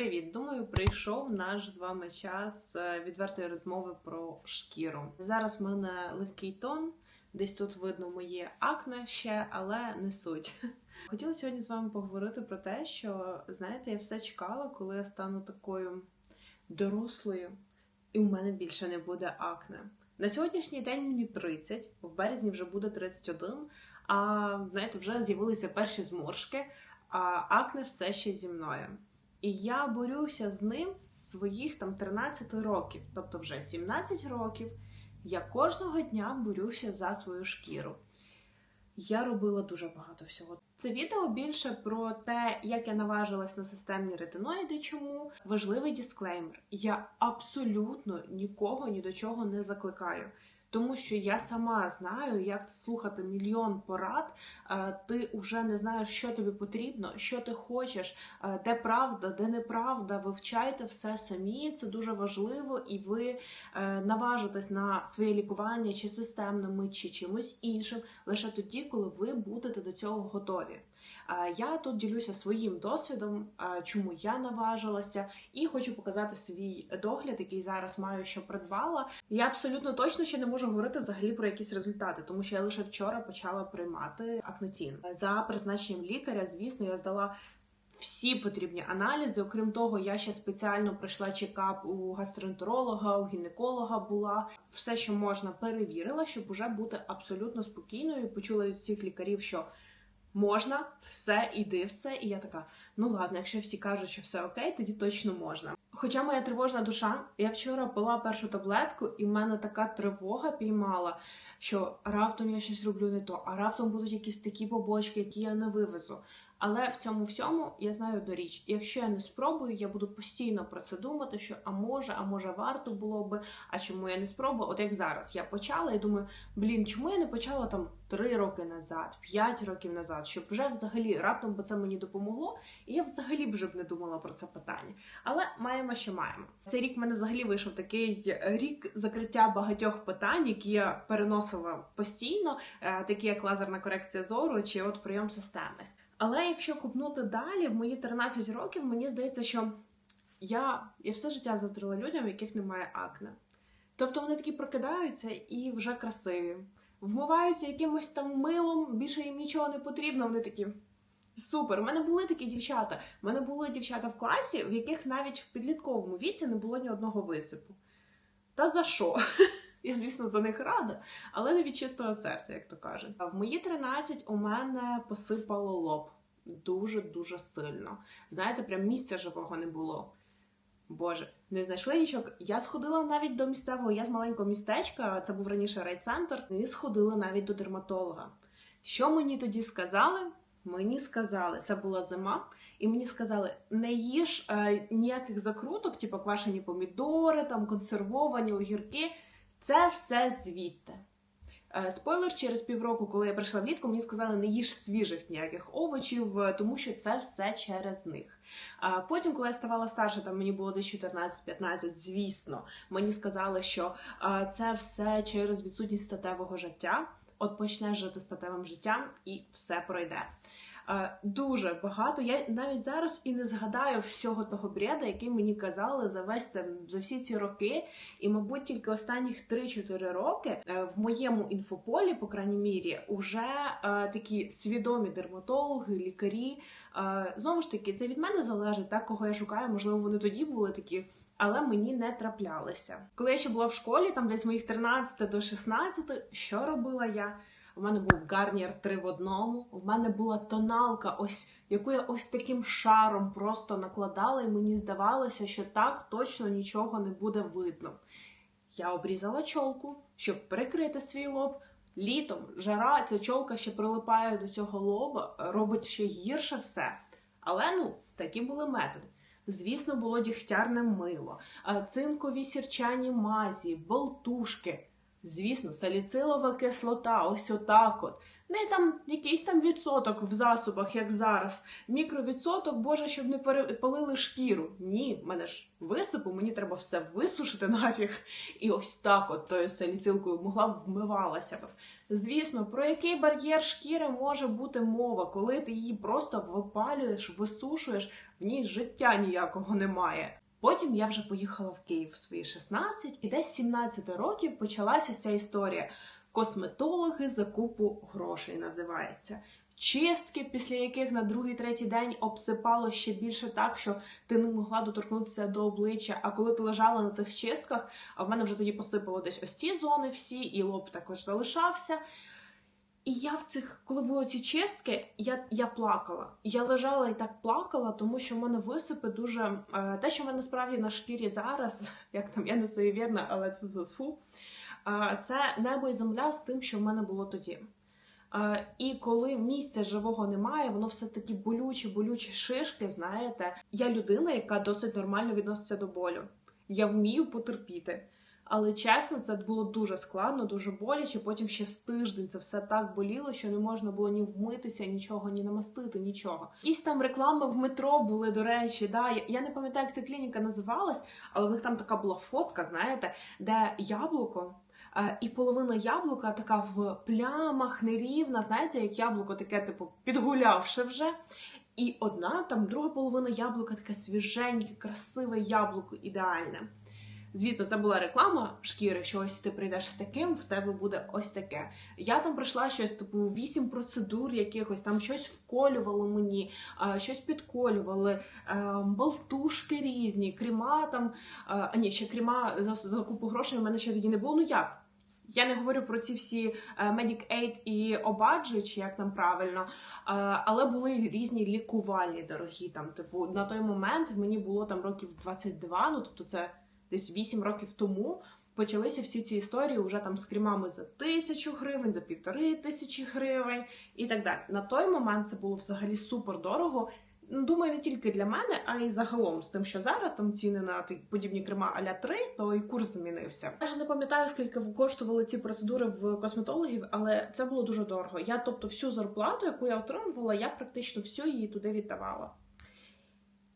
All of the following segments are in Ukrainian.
Привіт! Думаю, прийшов наш з вами час е, відвертої розмови про шкіру. Зараз в мене легкий тон, десь тут видно моє акне ще, але не суть. Хотіла сьогодні з вами поговорити про те, що знаєте, я все чекала, коли я стану такою дорослою, і у мене більше не буде акне. На сьогоднішній день мені 30, в березні вже буде 31, а знаєте, вже з'явилися перші зморшки, а акне все ще зі мною. І я борюся з ним своїх там 13 років, тобто вже 17 років. Я кожного дня борюся за свою шкіру. Я робила дуже багато всього. Це відео більше про те, як я наважилась на системні ретиноїди. Чому важливий дисклеймер. Я абсолютно нікого ні до чого не закликаю. Тому що я сама знаю, як це слухати мільйон порад. Е, Ти вже не знаєш, що тобі потрібно, що ти хочеш, е, де правда, де неправда. Вивчайте все самі. Це дуже важливо, і ви е, наважитесь на своє лікування чи системними, чи чимось іншим лише тоді, коли ви будете до цього готові. Я тут ділюся своїм досвідом, чому я наважилася, і хочу показати свій догляд, який зараз маю, що придбала. Я абсолютно точно ще не можу говорити взагалі про якісь результати, тому що я лише вчора почала приймати акнетін. За призначенням лікаря, звісно, я здала. Всі потрібні аналізи. Окрім того, я ще спеціально пройшла чекап у гастроентеролога, у гінеколога була. Все, що можна, перевірила, щоб уже бути абсолютно спокійною. Почула від всіх лікарів, що можна, все, іди в це. І я така: ну ладно, якщо всі кажуть, що все окей, тоді точно можна. Хоча моя тривожна душа, я вчора пила першу таблетку, і в мене така тривога піймала, що раптом я щось роблю не то, а раптом будуть якісь такі побочки, які я не вивезу. Але в цьому всьому я знаю одну річ: якщо я не спробую, я буду постійно про це думати, що а може, а може варто було би, а чому я не спробую? От як зараз я почала і думаю, блін, чому я не почала там три роки назад, п'ять років назад, щоб вже взагалі раптом би це мені допомогло, і я взагалі вже б не думала про це питання. Але маємо, що маємо. Цей рік в мене взагалі вийшов такий рік закриття багатьох питань, які я переносила постійно, е, такі як лазерна корекція зору чи от прийом системних. Але якщо купнути далі, в мої 13 років, мені здається, що я, я все життя заздрила людям, в яких немає акне. Тобто вони такі прокидаються і вже красиві, вмиваються якимось там милом, більше їм нічого не потрібно. Вони такі супер. У мене були такі дівчата. У мене були дівчата в класі, в яких навіть в підлітковому віці не було ні одного висипу. Та за що? Я, звісно, за них рада, але не від чистого серця, як то кажуть. В мої 13 у мене посипало лоб дуже-дуже сильно. Знаєте, прям місця живого не було. Боже, не знайшли нічого. Я сходила навіть до місцевого, я з маленького містечка, це був раніше райцентр, і сходила навіть до дерматолога. Що мені тоді сказали? Мені сказали, це була зима, і мені сказали: не їж е, ніяких закруток, типу квашені помідори, там консервовані огірки. Це все звідти. Е, Спойлер, через півроку, коли я прийшла влітку, мені сказали, не їж свіжих ніяких овочів, е, тому що це все через них. А потім, коли я ставала старше, там мені було десь 14-15, звісно, мені сказали, що е, це все через відсутність статевого життя. От почнеш жити статевим життям і все пройде. Е, Дуже багато. Я навіть зараз і не згадаю всього того бреда, який мені казали за весь це за всі ці роки. І, мабуть, тільки останніх 3-4 роки е, в моєму інфополі, по крайній мірі, уже е, такі свідомі дерматологи, лікарі. Знову ж таки, це від мене залежить, так кого я шукаю. Можливо, вони тоді були такі. Але мені не траплялися. Коли я ще була в школі, там десь моїх 13 до 16, що робила я? У мене був гарнір три в одному. У мене була тоналка, ось яку я ось таким шаром просто накладала, і мені здавалося, що так точно нічого не буде видно. Я обрізала чолку, щоб прикрити свій лоб. Літом жара, ця чолка ще прилипає до цього лоба, робить ще гірше все. Але ну, такі були методи. Звісно, було дігтярне мило, цинкові сірчані мазі, болтушки. Звісно, саліцилова кислота, ось отак от. Не там якийсь там відсоток в засобах, як зараз. Мікровідсоток, боже, щоб не перепалили шкіру. Ні, в мене ж висипу, мені треба все висушити нафіг. І ось так, от тою саліцилкою могла б вмивалася б. Звісно, про який бар'єр шкіри може бути мова, коли ти її просто випалюєш, висушуєш, в ній життя ніякого немає. Потім я вже поїхала в Київ свої 16 і десь 17 років почалася ця історія. Косметологи за купу грошей називається. Чистки, після яких на другий третій день обсипало ще більше так, що ти не могла доторкнутися до обличчя. А коли ти лежала на цих чистках, а в мене вже тоді посипало десь ось ці зони всі, і лоб також залишався. І я в цих, коли були ці чистки, я я плакала. Я лежала і так плакала, тому що в мене висипи дуже. Е, те, що в мене насправді на шкірі зараз, як там я не суєвірна, але фу, це небо і земля з тим, що в мене було тоді. І коли місця живого немає, воно все таки болючі, болючі шишки. Знаєте, я людина, яка досить нормально відноситься до болю. Я вмію потерпіти. Але чесно, це було дуже складно, дуже боляче. Потім ще з тиждень це все так боліло, що не можна було ні вмитися, нічого, ні намастити, нічого. Якісь там реклами в метро були, до речі. Да, Я не пам'ятаю, як ця клініка називалась, але в них там така була фотка, знаєте, де яблуко. Е, і половина яблука така в плямах, нерівна, знаєте, як яблуко таке, типу, підгулявши вже. І одна, там друга половина яблука таке свіженьке, красиве яблуко, ідеальне. Звісно, це була реклама шкіри, що ось ти прийдеш з таким, в тебе буде ось таке. Я там пройшла щось, типу, вісім процедур якихось, там щось вколювало мені, щось підколювали, болтушки різні, крема там, а ні, ще крема за, за купу грошей у мене ще тоді не було. Ну як? Я не говорю про ці всі е, Medic Aid і Obadji, чи як там правильно, але були різні лікувальні дорогі. Там, типу, на той момент мені було там років 22, ну тобто це десь 8 років тому. Почалися всі ці історії вже там з крімами за тисячу гривень, за півтори тисячі гривень і так далі. На той момент це було взагалі супер дорого. Ну, думаю, не тільки для мене, а й загалом з тим, що зараз там ціни на подібні крема аля 3, то і курс змінився. Я ж не пам'ятаю, скільки коштували ці процедури в косметологів, але це було дуже дорого. Я, тобто, всю зарплату, яку я отримувала, я практично всю її туди віддавала.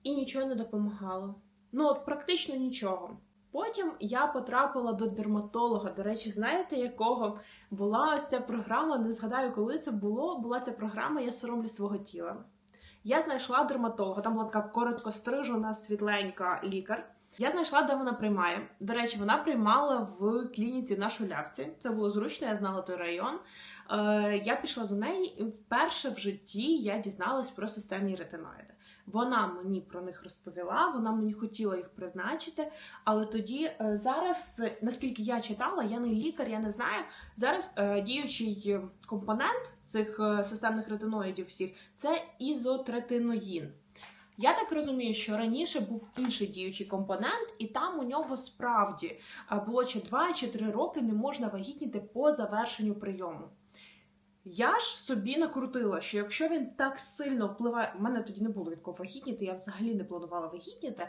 І нічого не допомагало. Ну, от практично нічого. Потім я потрапила до дерматолога. До речі, знаєте, якого була ось ця програма? Не згадаю, коли це було. Була ця програма Я соромлю свого тіла. Я знайшла дерматолога, там була така короткострижена, світленька лікар. Я знайшла, де вона приймає. До речі, вона приймала в клініці на Шулявці. Це було зручно, я знала той район. Е, Я пішла до неї, і вперше в житті я дізналась про системні ретиноїди. Вона мені про них розповіла, вона мені хотіла їх призначити. Але тоді е, зараз, наскільки я читала, я не лікар, я не знаю. Зараз е, діючий компонент цих е, системних ретиноїдів всіх це ізотретиноїн. Я так розумію, що раніше був інший діючий компонент, і там у нього справді було чи 2 чи 3 роки не можна вагітніти по завершенню прийому. Я ж собі накрутила, що якщо він так сильно впливає, У мене тоді не було від вагітніти, я взагалі не планувала вагітніти,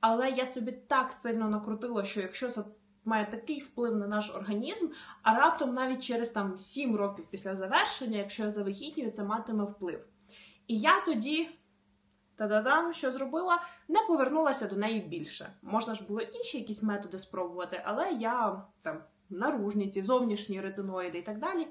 але я собі так сильно накрутила, що якщо це має такий вплив на наш організм, а раптом навіть через там 7 років після завершення, якщо я завагітнюю, це матиме вплив. І я тоді. Та-да-дам, що зробила, не повернулася до неї більше. Можна ж було інші якісь методи спробувати, але я там наружниці, зовнішні ретиноїди і так далі.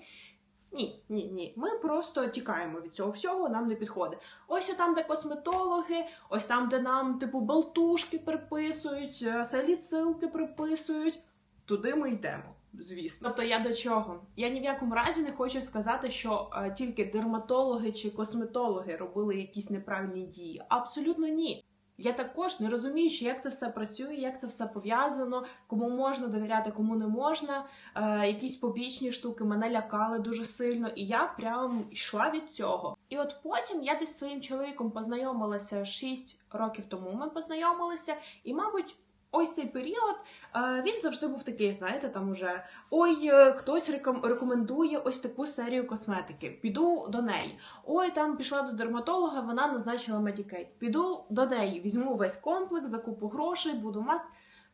Ні, ні, ні. Ми просто тікаємо від цього всього, нам не підходить. Ось там, де косметологи, ось там, де нам, типу, болтушки приписують, е, саліцилки приписують. Туди ми йдемо, звісно. Тобто я до чого? Я ні в якому разі не хочу сказати, що е, тільки дерматологи чи косметологи робили якісь неправильні дії. Абсолютно ні. Я також не розумію, що як це все працює, як це все пов'язано, кому можна довіряти, кому не можна. Е, Якісь побічні штуки мене лякали дуже сильно, і я прям йшла від цього. І от потім я десь зі своїм чоловіком познайомилася 6 років тому. Ми познайомилися, і, мабуть, Ось цей період він завжди був такий, знаєте, там уже ой, е, хтось рекомендує ось таку серію косметики. Піду до неї. Ой, там пішла до дерматолога, вона назначила Медікейт. Піду до неї, візьму весь комплекс, закупу грошей, буду мас.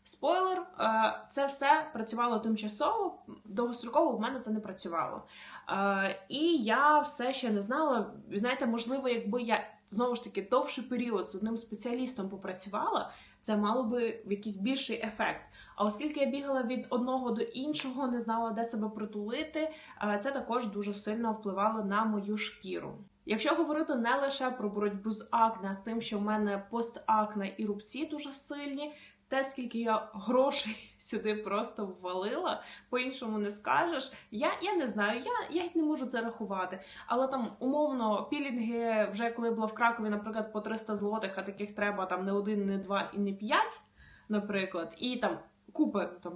Спойлер, е, це все працювало тимчасово, довгостроково в мене це не працювало. Е, І я все ще не знала. Знаєте, можливо, якби я знову ж таки довший період з одним спеціалістом попрацювала, це мало би якийсь більший ефект. А оскільки я бігала від одного до іншого, не знала, де себе притулити, е, це також дуже сильно впливало на мою шкіру. Якщо говорити не лише про боротьбу з акне, а з тим, що в мене постакне і рубці дуже сильні, те, скільки я грошей сюди просто ввалила, по-іншому не скажеш. Я я не знаю, я я не можу це рахувати. Але там умовно пілінги, вже коли була в Кракові, наприклад, по 300 злотих, а таких треба там не один, не два і не п'ять, наприклад, і там купи там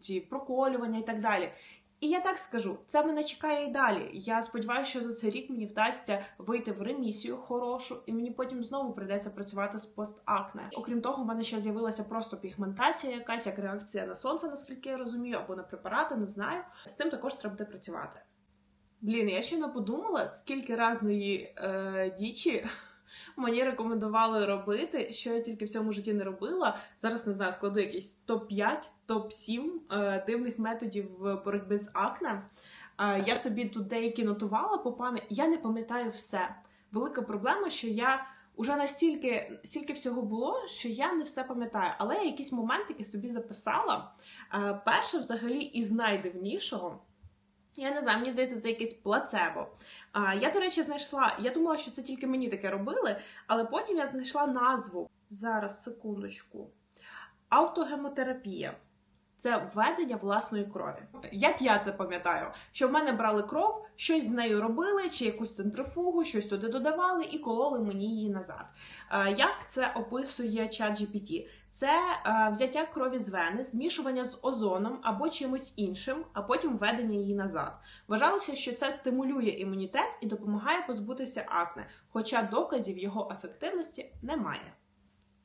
ці проколювання і так далі. І я так скажу, це мене чекає і далі. Я сподіваюся, що за цей рік мені вдасться вийти в ремісію хорошу, і мені потім знову прийдеться працювати з постакне. Окрім того, в мене ще з'явилася просто пігментація, якась як реакція на сонце, наскільки я розумію, або на препарати, не знаю. З цим також треба буде працювати. Блін, я ще не подумала, скільки разної е, дічі мені рекомендували робити, що я тільки в цьому житті не робила. Зараз не знаю, складу якийсь топ-5, топ-7 е, дивних методів боротьби з акне. Е, я собі тут деякі нотувала по пам'яті. Я не пам'ятаю все. Велика проблема, що я уже настільки стільки всього було, що я не все пам'ятаю. Але я якісь моментики собі записала. Е, перше, взагалі, із найдивнішого. Я не знаю, мені здається, це якесь плацебо. А, Я, до речі, знайшла. Я думала, що це тільки мені таке робили, але потім я знайшла назву. Зараз, секундочку. Автогемотерапія. Це введення власної крові. Як я це пам'ятаю, що в мене брали кров, щось з нею робили, чи якусь центрифугу, щось туди додавали і кололи мені її назад. Як це описує ChatGPT? Це е, взяття крові з вени, змішування з озоном або чимось іншим, а потім введення її назад. Вважалося, що це стимулює імунітет і допомагає позбутися акне, хоча доказів його ефективності немає.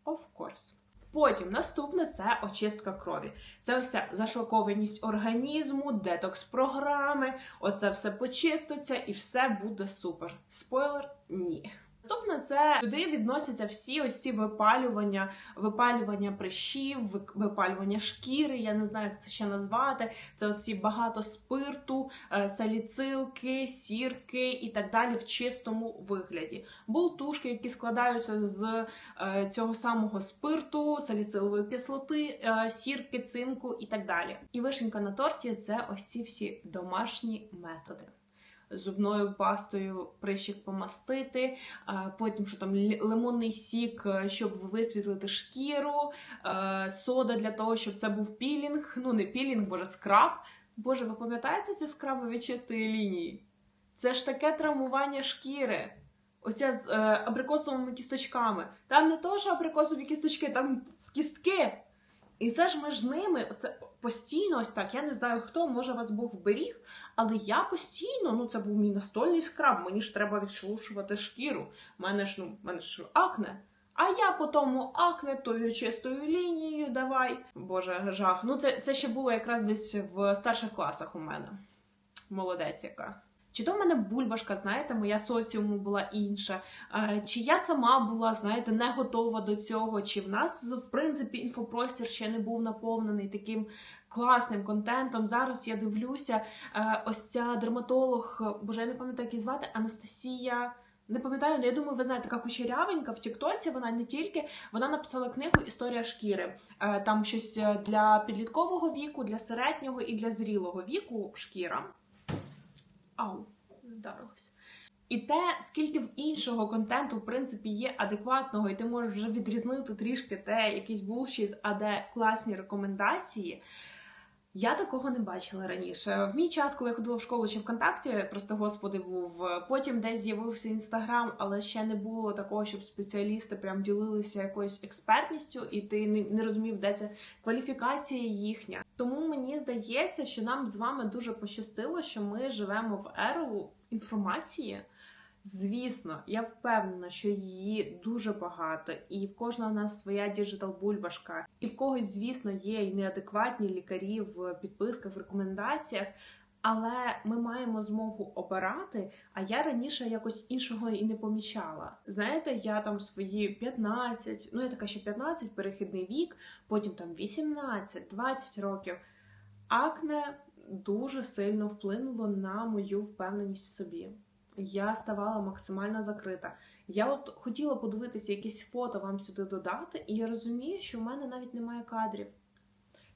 Of course. Потім наступне це очистка крові. Це ось ця зашлакованість організму, детокс-програми. Оце все почиститься і все буде супер. Спойлер ні. Наступне це туди відносяться всі ось ці випалювання, випалювання прищів, випалювання шкіри. Я не знаю, як це ще назвати. Це оці багато спирту, е, саліцилки, сірки і так далі в чистому вигляді. Болтушки, які складаються з е, цього самого спирту, саліцилової кислоти, е, сірки, цинку і так далі. І вишенька на торті це ось ці всі домашні методи зубною пастою прищик помастити, потім що там лимонний сік, е, щоб висвітлити шкіру, е, сода для того, щоб це був пілінг. Ну, не пілінг, боже, скраб. Боже, ви пам'ятаєте ці скрабові чистої лінії? Це ж таке травмування шкіри. Оця з е, абрикосовими кісточками. Там не то, що абрикосові кісточки, там кістки. І це ж між ними, це постійно ось так. Я не знаю хто, може вас Бог вберіг, але я постійно, ну це був мій настольний скраб, мені ж треба відшелушувати шкіру. Мене ж ну, мене ж акне. А я по тому акне тою чистою лінією давай. Боже, жах. Ну це це ще було якраз десь в старших класах у мене. Молодець яка. Чи то в мене бульбашка, знаєте, моя соціуму була інша, чи я сама була, знаєте, не готова до цього, чи в нас, в принципі, інфопростір ще не був наповнений таким класним контентом. Зараз я дивлюся, ось ця дерматолог, боже, я не пам'ятаю, як її звати, Анастасія. Не пам'ятаю, але я думаю, ви знаєте, така кучерявенька в Тіктоці. Вона не тільки вона написала книгу Історія шкіри. Там щось е, для підліткового віку, для середнього і для зрілого віку шкіра. Ау, вдарилось. І те, скільки в іншого контенту, в принципі, є адекватного, і ти можеш вже відрізнити трішки те, якийсь булшіт, а де класні рекомендації. Я такого не бачила раніше. В мій час, коли я ходила в школу чи ВКонтакті, просто господи був. Потім десь з'явився інстаграм, але ще не було такого, щоб спеціалісти прям ділилися якоюсь експертністю, і ти не, розумів, де це кваліфікація їхня. Тому мені здається, що нам з вами дуже пощастило, що ми живемо в еру інформації. Звісно, я впевнена, що її дуже багато, і в кожного у нас своя діджитал-бульбашка, і в когось, звісно, є і неадекватні лікарі в підписках, в рекомендаціях. Але ми маємо змогу обирати, а я раніше якось іншого і не помічала. Знаєте, я там свої 15, ну я така ще 15, перехідний вік, потім там 18, 20 років. Акне дуже сильно вплинуло на мою впевненість в собі. Я ставала максимально закрита. Я от хотіла подивитися якісь фото вам сюди додати, і я розумію, що в мене навіть немає кадрів.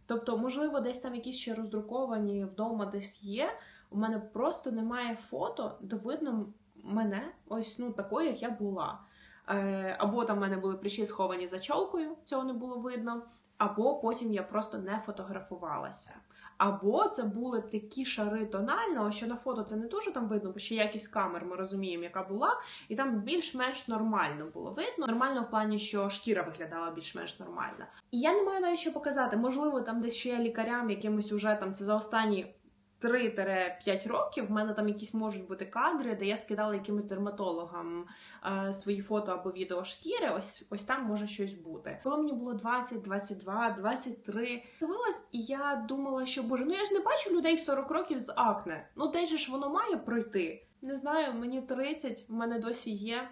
Тобто, можливо, десь там якісь ще роздруковані вдома десь є. У мене просто немає фото, де видно мене ось ну такою, як я була. Е, або там в мене були прищі сховані за чолкою, цього не було видно, або потім я просто не фотографувалася. Або це були такі шари тонального, що на фото це не дуже там видно, бо ще якість камер ми розуміємо, яка була, і там більш-менш нормально було видно. Нормально в плані, що шкіра виглядала більш-менш нормально. І я не маю навіть що показати. Можливо, там десь ще є лікарям якимось уже там це за останні 3-5 років. В мене там якісь можуть бути кадри, де я скидала якимось дерматологам е, свої фото або відео шкіри. Ось ось там може щось бути. Коли мені було 20, 22, 23, дивилась, і я думала, що боже, ну я ж не бачу людей в 40 років з акне. Ну же ж воно має пройти. Не знаю, мені 30, в мене досі є.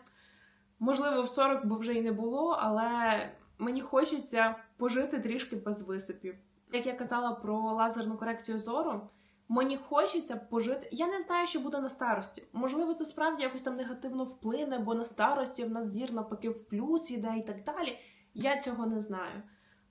Можливо, в 40, бо вже й не було, але мені хочеться пожити трішки без висипів. Як я казала про лазерну корекцію зору, мені хочеться пожити. Я не знаю, що буде на старості. Можливо, це справді якось там негативно вплине, бо на старості в нас зір навпаки в плюс іде і так далі. Я цього не знаю.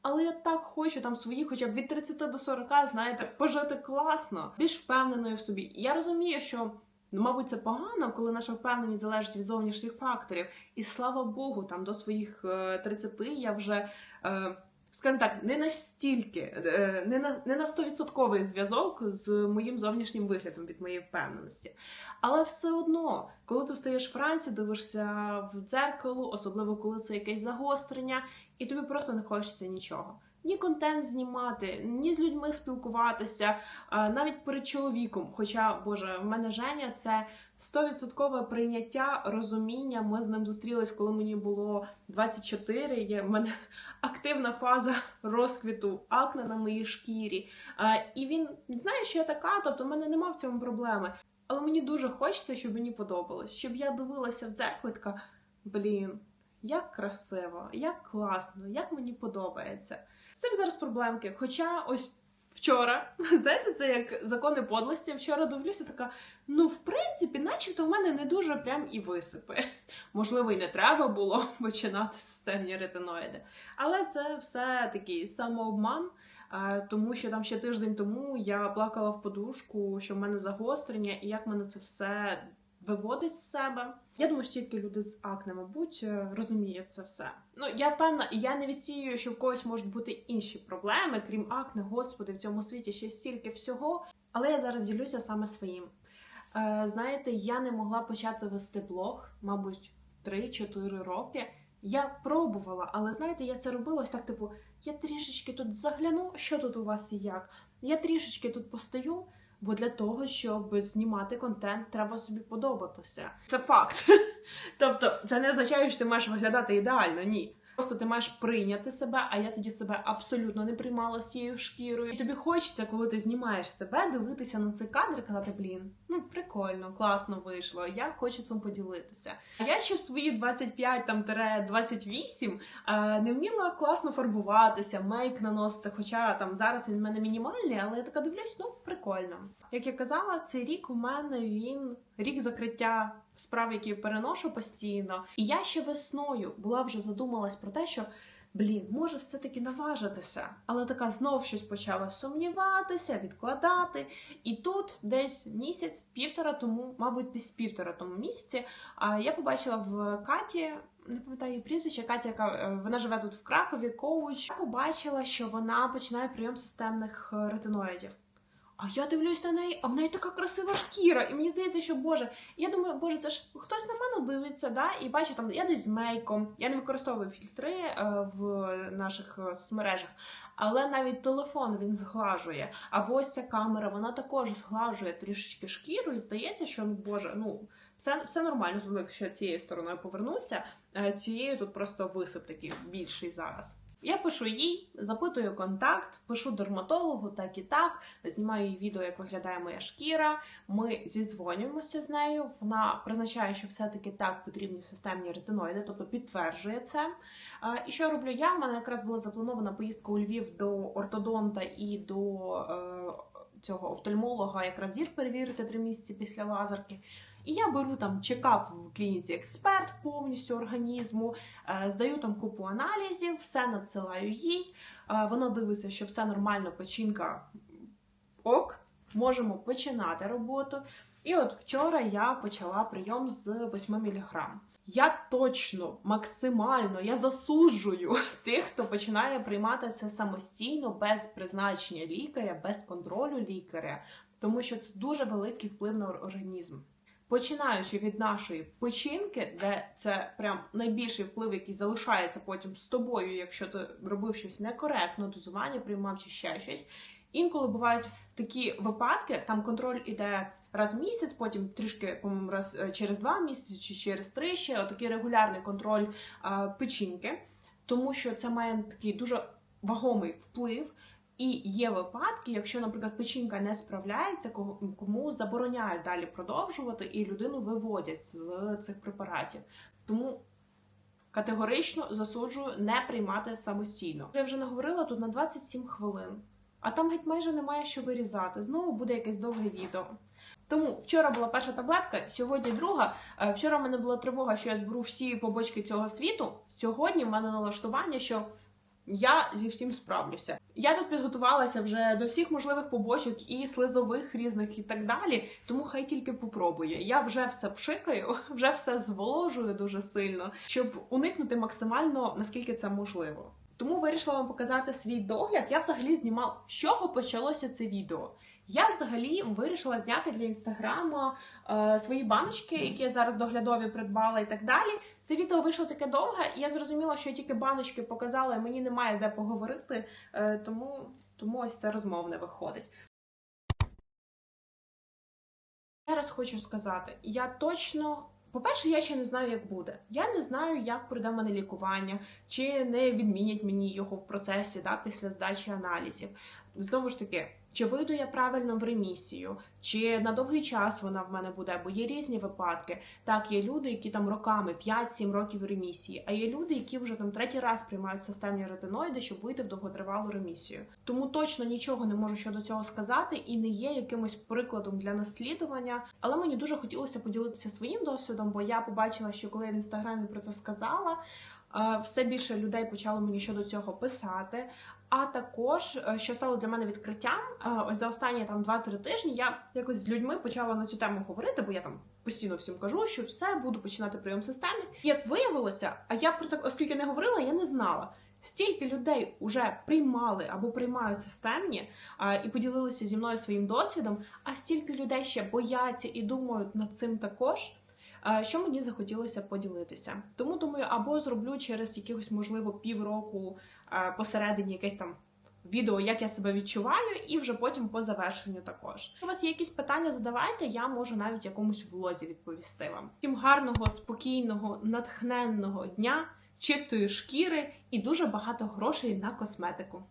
Але я так хочу там свої, хоча б від 30 до 40, знаєте, пожити класно, більш впевненою в собі. Я розумію, що. Мабуть, це погано, коли наша впевненість залежить від зовнішніх факторів. І слава Богу, там до своїх е, 30 я вже, е, скажімо так, не настільки, е, не на не на 100% зв'язок з моїм зовнішнім виглядом від моєї впевненості. Але все одно, коли ти встаєш вранці, дивишся в дзеркало, особливо коли це якесь загострення, і тобі просто не хочеться нічого. Ні контент знімати, ні з людьми спілкуватися, навіть перед чоловіком. Хоча, Боже, в мене Женя це 100% прийняття, розуміння. Ми з ним зустрілись, коли мені було 24. Є в мене активна фаза розквіту акне на моїй шкірі. І він знає, що я така, тобто в мене нема в цьому проблеми. Але мені дуже хочеться, щоб мені подобалось, щоб я дивилася в дзеркало така, блін, як красиво, як класно, як мені подобається. З цим зараз проблемки. Хоча ось вчора, знаєте, це як закони подлості. Вчора дивлюся, така, ну, в принципі, начебто в мене не дуже прям і висипи. Можливо, і не треба було починати системні ретиноїди. Але це все такий самообман. Тому що там ще тиждень тому я плакала в подушку, що в мене загострення, і як мене це все виводить з себе. Я думаю, що тільки люди з акне, мабуть, е, розуміють це все. Ну я певна, я не відсіюю, що в когось можуть бути інші проблеми, крім акне, господи, в цьому світі ще стільки всього. Але я зараз ділюся саме своїм. Е, Знаєте, я не могла почати вести блог, мабуть, 3-4 роки. Я пробувала, але знаєте, я це робила ось так, типу, я трішечки тут загляну, що тут у вас і як. Я трішечки тут постаю. Бо для того, щоб знімати контент, треба собі подобатися. Це факт. Тобто, це не означає, що ти маєш виглядати ідеально. Ні. Просто ти маєш прийняти себе, а я тоді себе абсолютно не приймала з цією шкірою. І тобі хочеться, коли ти знімаєш себе, дивитися на цей кадр казати, блін, ну прикольно, класно вийшло. Я хочу цим поділитися. А я ще в свої 25 там 28 е, не вміла класно фарбуватися, мейк наносити. Хоча там зараз він в мене мінімальний, але я така дивлюсь, ну прикольно. Як я казала, цей рік у мене він рік закриття справ, які переношу постійно. І я ще весною була вже задумалась про те, що. Блін, може все-таки наважитися, але така знов щось почала сумніватися, відкладати. І тут десь місяць, півтора тому, мабуть, десь півтора тому місяці, я побачила в Каті, не пам'ятаю її прізвище, Катя, яка е, вона живе тут в Кракові, коуч. Я побачила, що вона починає прийом системних ретиноїдів. А я дивлюсь на неї, а в неї така красива шкіра. І мені здається, що Боже, я думаю, Боже, це ж хтось на мене дивиться, да? і бачу, там я десь з мейком, я не використовую фільтри е, в наших е, соцмережах, але навіть телефон він зглажує. Або ось ця камера, вона також зглажує трішечки шкіру, і здається, що ну, Боже, ну все все нормально. Якщо цією стороною повернуся, е, цією тут просто висип такий більший зараз. Я пишу їй, запитую контакт, пишу дерматологу, так і так. Знімаю їй відео, як виглядає моя шкіра. Ми зідзвонюємося з нею. Вона призначає, що все-таки так потрібні системні ретиноїди, тобто підтверджує це. І що роблю я? У мене якраз була запланована поїздка у Львів до ортодонта і до е, цього офтальмолога, якраз зір перевірити три місяці після лазерки. І я беру там чекап в клініці експерт повністю організму, е, здаю там купу аналізів, все надсилаю їй. Е, Вона дивиться, що все нормально, печінка ок, можемо починати роботу. І от вчора я почала прийом з 8 мг. Я точно, максимально я засуджую тих, хто починає приймати це самостійно, без призначення лікаря, без контролю лікаря, тому що це дуже великий вплив на організм. Починаючи від нашої печінки, де це прям найбільший вплив, який залишається потім з тобою, якщо ти робив щось некоректно, дозування приймав чи ще щось. Інколи бувають такі випадки, там контроль іде раз в місяць, потім трішки по-моєму, раз е, через два місяці чи через три ще отакий регулярний контроль е, печінки, тому що це має такий дуже вагомий вплив. І є випадки, якщо, наприклад, печінка не справляється, кому забороняють далі продовжувати, і людину виводять з цих препаратів. Тому категорично засуджую не приймати самостійно. Я вже не говорила тут на 27 хвилин, а там геть майже немає що вирізати. Знову буде якесь довге відео. Тому вчора була перша таблетка, сьогодні друга. Е, Вчора в мене була тривога, що я зберу всі побочки цього світу. Сьогодні в мене налаштування, що я зі всім справлюся. Я тут підготувалася вже до всіх можливих побочок і слизових різних і так далі. Тому хай тільки попробує. Я вже все пшикаю, вже все зволожую дуже сильно, щоб уникнути максимально наскільки це можливо. Тому вирішила вам показати свій догляд. Я взагалі знімала, з чого почалося це відео. Я взагалі вирішила зняти для інстаграму е, свої баночки, які я зараз доглядові придбала і так далі. Це відео вийшло таке довге, і я зрозуміла, що я тільки баночки показала, і мені немає де поговорити, е, тому, тому ось це розмовне виходить. Я раз хочу сказати, я точно. По-перше, я ще не знаю, як буде. Я не знаю, як пройде мене лікування, чи не відмінять мені його в процесі да, після здачі аналізів. Знову ж таки, чи вийду я правильно в ремісію, чи на довгий час вона в мене буде, бо є різні випадки. Так, є люди, які там роками 5-7 років в ремісії, а є люди, які вже там третій раз приймають системні ретиноїди, щоб вийти в довготривалу ремісію. Тому точно нічого не можу щодо цього сказати і не є якимось прикладом для наслідування. Але мені дуже хотілося поділитися своїм досвідом, бо я побачила, що коли я в інстаграмі про це сказала. е, Все більше людей почало мені щодо цього писати. А також, е, що стало для мене відкриттям, е, ось за останні там 2-3 тижні я якось з людьми почала на цю тему говорити, бо я там постійно всім кажу, що все буду починати прийом системи. Як виявилося, а я про це оскільки не говорила, я не знала. Стільки людей вже приймали або приймають системні а, і поділилися зі мною своїм досвідом, а стільки людей ще бояться і думають над цим також. Що мені захотілося поділитися, тому думаю, або зроблю через якихось можливо півроку посередині якесь там відео, як я себе відчуваю, і вже потім по завершенню також. У вас є якісь питання, задавайте, я можу навіть якомусь влозі відповісти вам. Всім гарного, спокійного, натхненного дня, чистої шкіри і дуже багато грошей на косметику.